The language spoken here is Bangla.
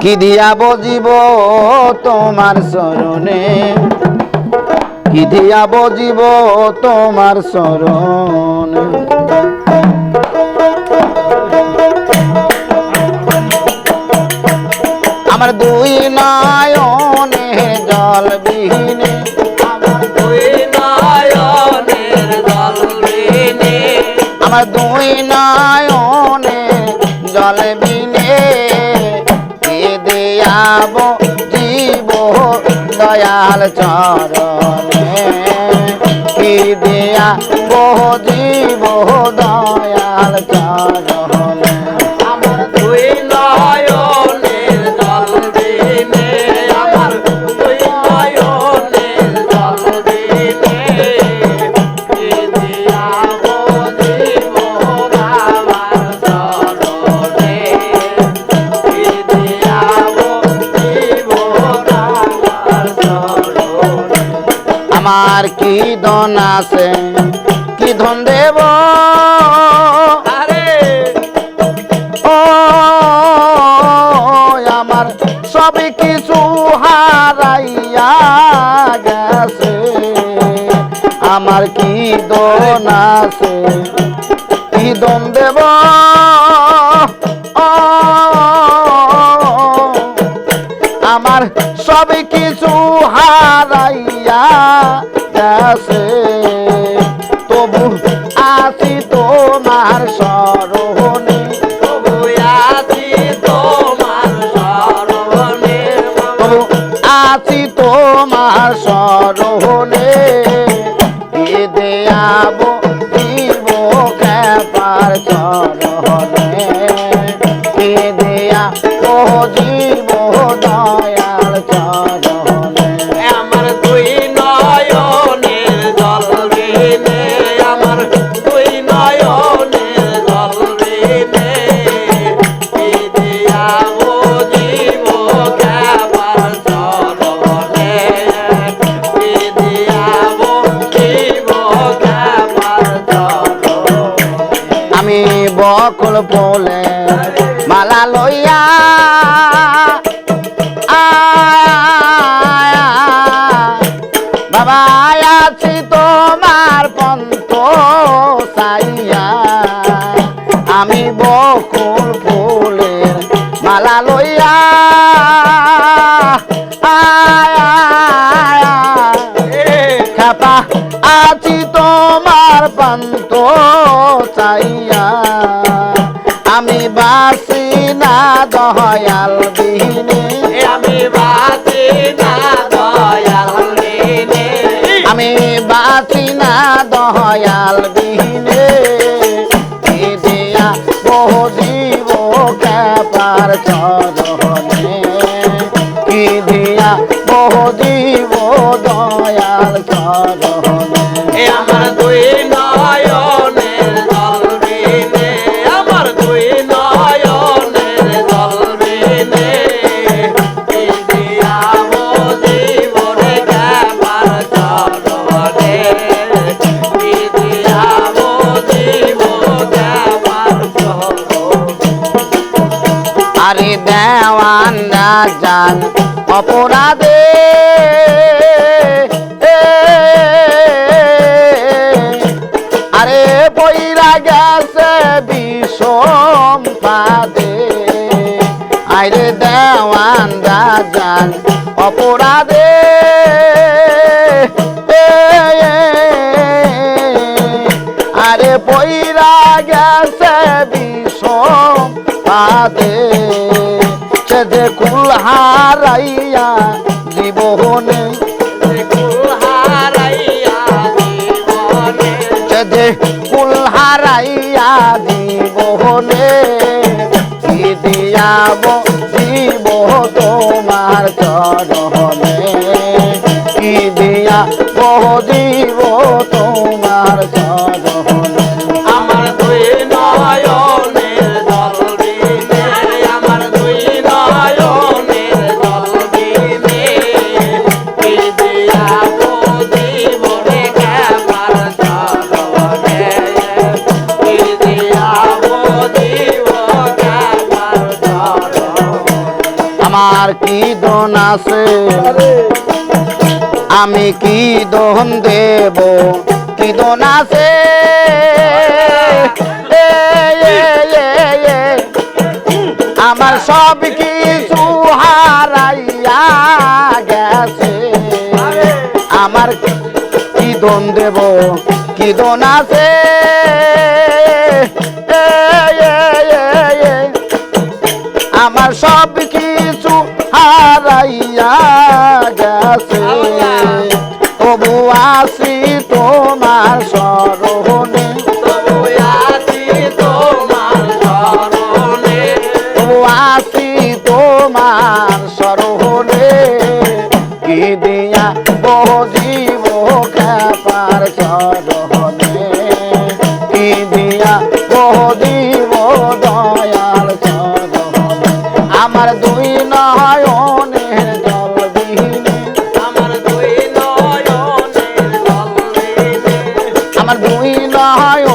কি দিয়া বজিব তোমার চরণে? কি দিয়া বজিব তোমার চরণে? আমার দুই নয়নে জল বিহীনে। আমার দুই নয়নের জল আমার দুই নয়নে জল বিনে কে দেয়াব জীব দয়াল চরণে। কি দেয়া বহ জীব দয়াল চরণে। আমার কি ধন আছে? কি ধন দেব? আরে! ও আমার সব কিছু হারাইয়া গেছে। আমার কি দন আছে? কি দন দেব? গেছে তবু আছি তোমার স্মরণে। তবু আছি তোমার শরণে তবু আছি তোমার এ দেয়াব দিব খেপার আমি বকুল পোলে মালা লইয়া আয়া, বাবা আছি তোমার পন্ত সাইয়া আমি বকুল ফুলের মালা লইয়া আয়া, খাপা আছি দয়াল বিহীনে আমি বাসি না দয়াল রে আমি বাসি না দয়াল দিয়া বহু জীব খেপার চরণে। আরে দেওয়ান রাজান অপরাধে। আরে বইরা গেছে বিষম পাদে আরে দেওয়ান রাজান অপরাধে। কুল হারাইয়া জীবনে। হারাইয়া জীবনে। যে কুল হারাইয়া জীবনে। কি দিয়াব আছে। আমি কি দন দেব? কি দন আছে। আমার সব কিছু হারাইয়া গেছে। আমার কি দোন দেব? কি দন আছে? সব কিছু হারাইয়া গেছে। তবু আসি তোমার আমার দুই নয়নের